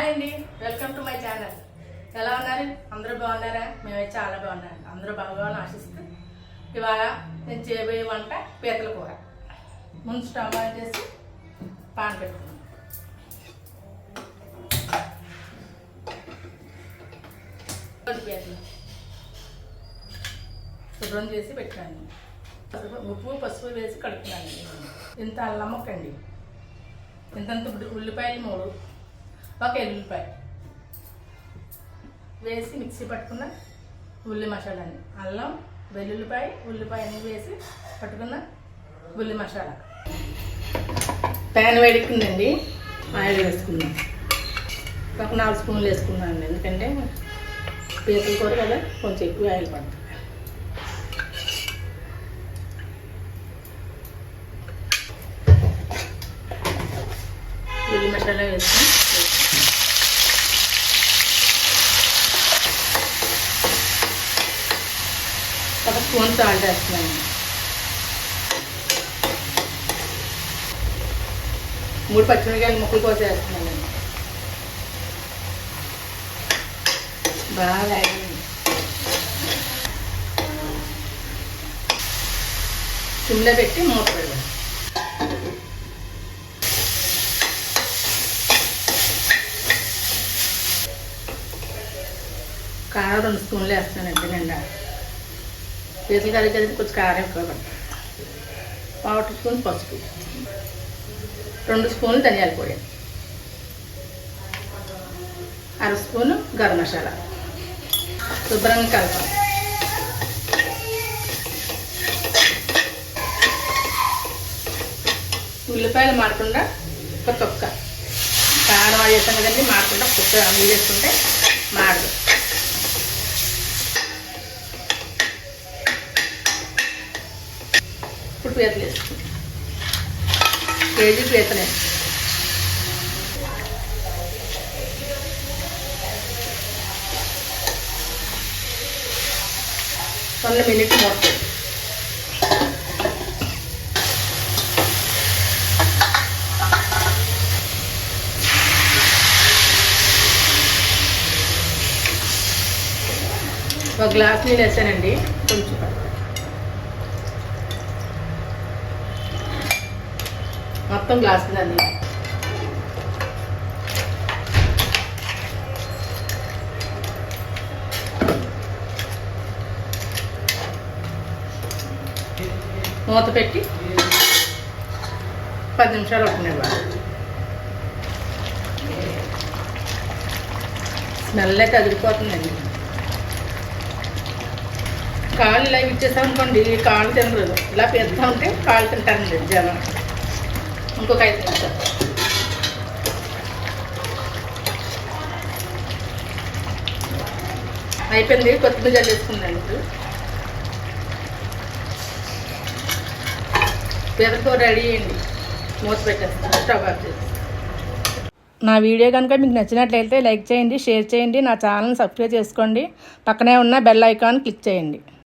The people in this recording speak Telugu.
హాయ్ అండి. Welcome to my channel. ఎలా ఉన్నారు? అందరూ బాగున్నారా? మేమైతే చాలా బాగున్నాను అందరూ బాగోవాలని ఆశిస్తూ ఇవాళ నేను చేయబోయే వంట పీతల కూర. ముందు స్టవ్ ఆన్ చేసి పాన్ పెట్టుకున్నాను పీతలు. శుభ్రం చేసి పెట్టాను. ఉప్పు పసుపు వేసి కడుపుతున్నాను ఇంత అల్లం ముక్కండి ఇంతంత ఉల్లిపాయలు మూడు. ఒక ఎల్లుల్లిపాయ. వేసి మిక్సీ పట్టుకున్న ఉల్లి మసాలాని. అల్లం వెల్లుల్లిపాయ ఉల్లిపాయ అన్నీ వేసి పట్టుకున్న ఉల్లి మసాలా. ప్యాన్ వేడుకుందండి ఆయిల్ వేసుకుందాం ఒక నాలుగు స్పూన్లు వేసుకున్నాను ఎందుకంటే పీతల కూర కదా కొంచెం ఎక్కువ ఆయిల్ పడుతుంది. ఉల్లి మసాలా వేసుకుని ఒక స్పూన్ సాల్ట్ వేస్తున్నాను. మూడు పచ్చిమిరకాయలు ముక్కలు కోసేస్తున్నాను బాగా వేగండి. సిమ్లో పెట్టి మూత పెడదాం. కారం రెండు స్పూన్లు వేస్తానండి నిండా. పీతలు కర్రీ కలిసి కొంచెం కారం ఎక్కువ పడుతుంది పావు స్పూన్ పసుపు. రెండు స్పూన్లు ధనియాల పొడి. అర స్పూను గరం మసాలా. శుభ్రంగా కలపాలి. ఉల్లిపాయలు మాడకుండా ఒక తొక్క. కారం అది వేసాం కదండి మాడకుండా కుక్క నీరు వేసుకుంటే మాడదు. పీతలు వేసుకుంటాం కేజీ పీతలే వన్ మినిట్ మొత్తం ఒక గ్లాస్ నీళ్ళు వేసానండి. కొంచెం మొత్తం గ్లాస్ అన్నీ మూత పెట్టి పది నిమిషాలు ఉట్టనివ్వాలి స్మెల్ అయితే అదిరిపోతుందండి. కాళ్ళు ఇలా ఇచ్చేసామనుకోండి కాళ్ళు తినరు ఇలా పెద్దామంటే ఉంటే కాళ్ళు తింటారండి జనం. ఇంకొక ఐదు నిమిషాలు. అయిపోయింది కొత్తిమీర జల్లేసుకున్నాను ఇప్పుడు. రెడీ అయ్యండి మూత పెట్టేస్తాను స్టవ్ ఆఫ్ చేసి నా వీడియో కనుక మీకు నచ్చినట్లయితే లైక్ చేయండి షేర్ చేయండి నా ఛానల్ని సబ్స్క్రైబ్ చేసుకోండి. పక్కనే ఉన్న బెల్ ఐకాన్ క్లిక్ చేయండి.